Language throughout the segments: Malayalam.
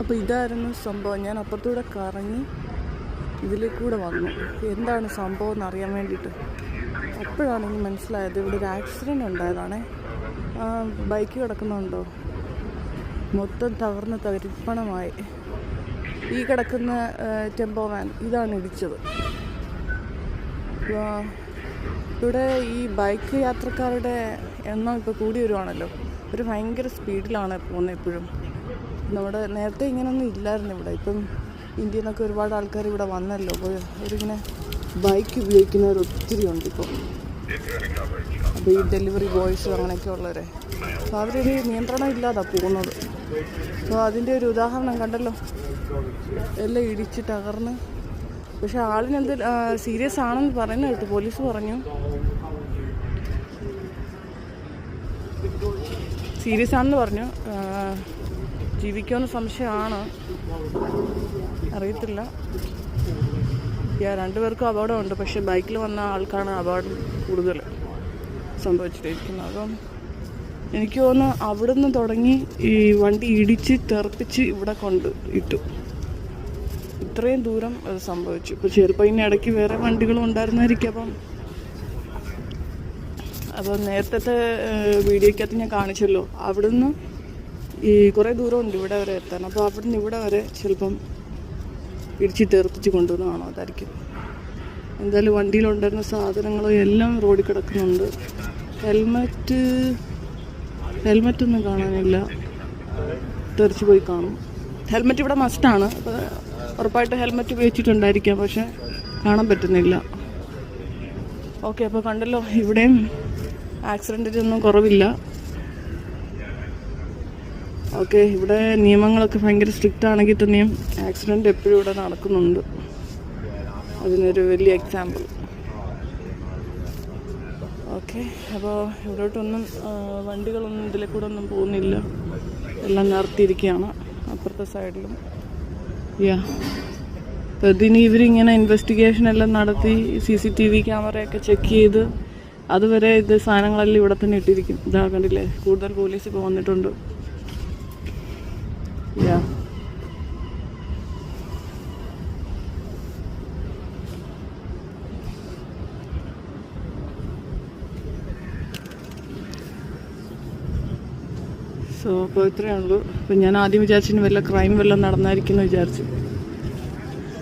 അപ്പോൾ ഇതായിരുന്നു സംഭവം. ഞാൻ അപ്പുറത്തൂടെ കറങ്ങി ഇതിലേക്കൂടെ വന്നു. എന്താണ് സംഭവം എന്ന് അറിയാൻ വേണ്ടിയിട്ട്. അപ്പോഴാണ് എനിക്ക് മനസ്സിലായത് ഇവിടെ ഒരു ആക്സിഡന്റ് ഉണ്ടായതാണേ. ബൈക്ക് കിടക്കുന്നുണ്ടോ? മൊത്തം തകർന്ന് തരിപ്പണമായി. ഈ കിടക്കുന്ന ടെമ്പോ വാൻ ഇതാണ് ഇടിച്ചത്. ഇവിടെ ഈ ബൈക്ക് യാത്രക്കാരുടെ എണ്ണം ഇപ്പോൾ കൂടി വരുവാണല്ലോ. ഒരു ഭയങ്കര സ്പീഡിലാണ് പോകുന്നത് എപ്പോഴും നമ്മുടെ നേരത്തെ ഇങ്ങനെയൊന്നും ഇല്ലായിരുന്നു ഇവിടെ. ഇപ്പം ഇന്ത്യയിൽ നിന്നൊക്കെ ഒരുപാട് ആൾക്കാർ ഇവിടെ വന്നല്ലോ. അപ്പോൾ അവരിങ്ങനെ ബൈക്ക് ഉപയോഗിക്കുന്നവർ ഒത്തിരി ഉണ്ട് ഇപ്പോൾ. അപ്പോൾ ഈ ഡെലിവറി ബോയ്സ് അങ്ങനെയൊക്കെ ഉള്ളവരെ. അപ്പോൾ അവരൊരു നിയന്ത്രണം ഇല്ലാതാ പോകുന്നത്. അപ്പോൾ അതിന്റെ ഒരു ഉദാഹരണം കണ്ടല്ലോ. എല്ലാം ഇടിച്ച് തകർന്ന്. പക്ഷെ ആളിനെന്ത് സീരിയസ് ആണെന്ന് പറയുന്ന കേട്ടു പോലീസ് പറഞ്ഞു. സീരിയസ് ആണെന്ന് പറഞ്ഞു. ജീവിക്കുമെന്ന് സംശയമാണ്. അറിയത്തില്ല. യാ രണ്ടുപേർക്കും അപകടമുണ്ട്. പക്ഷെ ബൈക്കിൽ വന്ന ആൾക്കാണ് അപകടം കൂടുതൽ സംഭവിച്ചിരിക്കുന്നത്. അപ്പം എനിക്ക് തോന്നുന്നു അവിടെ നിന്ന് തുടങ്ങി ഈ വണ്ടി ഇടിച്ച് തെറപ്പിച്ച് ഇവിടെ കൊണ്ട് ഇട്ടു. ഇത്രയും ദൂരം അത് സംഭവിച്ചു. ഇപ്പോൾ ചെറുപ്പം ഇതിന് ഇടയ്ക്ക് വേറെ വണ്ടികളും ഉണ്ടായിരുന്നായിരിക്കും. അപ്പം അപ്പോൾ നേരത്തെ വീഡിയോയ്ക്കകത്ത് ഞാൻ കാണിച്ചല്ലോ. അവിടുന്ന് ഈ കുറേ ദൂരമുണ്ട് ഇവിടെ വരെ എത്താൻ. അപ്പോൾ അവിടെ നിന്ന് ഇവിടെ വരെ ചിലപ്പം ഇടിച്ച് തെറിപ്പിച്ച് കൊണ്ടുവന്നതാണോ അതായിരിക്കും. എന്തായാലും വണ്ടിയിലുണ്ടായിരുന്ന സാധനങ്ങളും എല്ലാം റോഡിൽ കിടക്കുന്നുണ്ട്. ഹെൽമറ്റ് ഹെൽമറ്റ് ഒന്നും കാണാനില്ല. തെറിച്ച് പോയി കാണും. ഹെൽമറ്റ് ഇവിടെ മസ്റ്റാണ് അപ്പോൾ ഉറപ്പായിട്ട് ഹെൽമറ്റ് ഉപയോഗിച്ചിട്ടുണ്ടായിരിക്കാം. പക്ഷേ കാണാൻ പറ്റുന്നില്ല. ഓക്കെ അപ്പോൾ കണ്ടല്ലോ ഇവിടെയും ആക്സിഡന്റിനൊന്നും കുറവില്ല. ഓക്കെ ഇവിടെ നിയമങ്ങളൊക്കെ ഭയങ്കര സ്ട്രിക്റ്റ് ആണെങ്കിൽ തന്നെയും ആക്സിഡന്റ് എപ്പോഴും ഇവിടെ നടക്കുന്നുണ്ട്. അതിനൊരു വലിയ എക്സാമ്പിൾ ഓക്കെ അപ്പോൾ ഇവിടോട്ടൊന്നും വണ്ടികളൊന്നും ഇതിലെ കൂടെ ഒന്നും പോകുന്നില്ല. എല്ലാം നിർത്തിയിരിക്കുകയാണ് അപ്പുറത്തെ സൈഡിലും യാ ഇതിന് ഇവരിങ്ങനെ ഇൻവെസ്റ്റിഗേഷൻ എല്ലാം നടത്തി സി സി ടി വി ക്യാമറയൊക്കെ ചെക്ക് ചെയ്ത് അതുവരെ ഇത് സാധനങ്ങളെല്ലാം ഇവിടെ തന്നെ ഇട്ടിരിക്കും. ഇതാ കണ്ടില്ലേ കൂടുതൽ പോലീസ് ഇപ്പോൾ വന്നിട്ടുണ്ട്. യാ സോ അപ്പോൾ ഇത്രയേ ഉള്ളൂ. അപ്പം ഞാൻ ആദ്യം വിചാരിച്ചിന് വല്ല ക്രൈം വല്ലതും നടന്നായിരിക്കും എന്ന് വിചാരിച്ചു.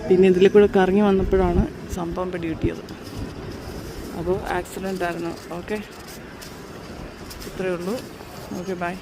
പിന്നെ ഇതിൽ കൂടെ കറങ്ങി വന്നപ്പോഴാണ് സംഭവം പിടി കിട്ടിയത് അപ്പോൾ ആക്സിഡന്റ് ആയിരുന്നു. ഓക്കെ ഇത്രയേ ഉള്ളൂ. Okay bye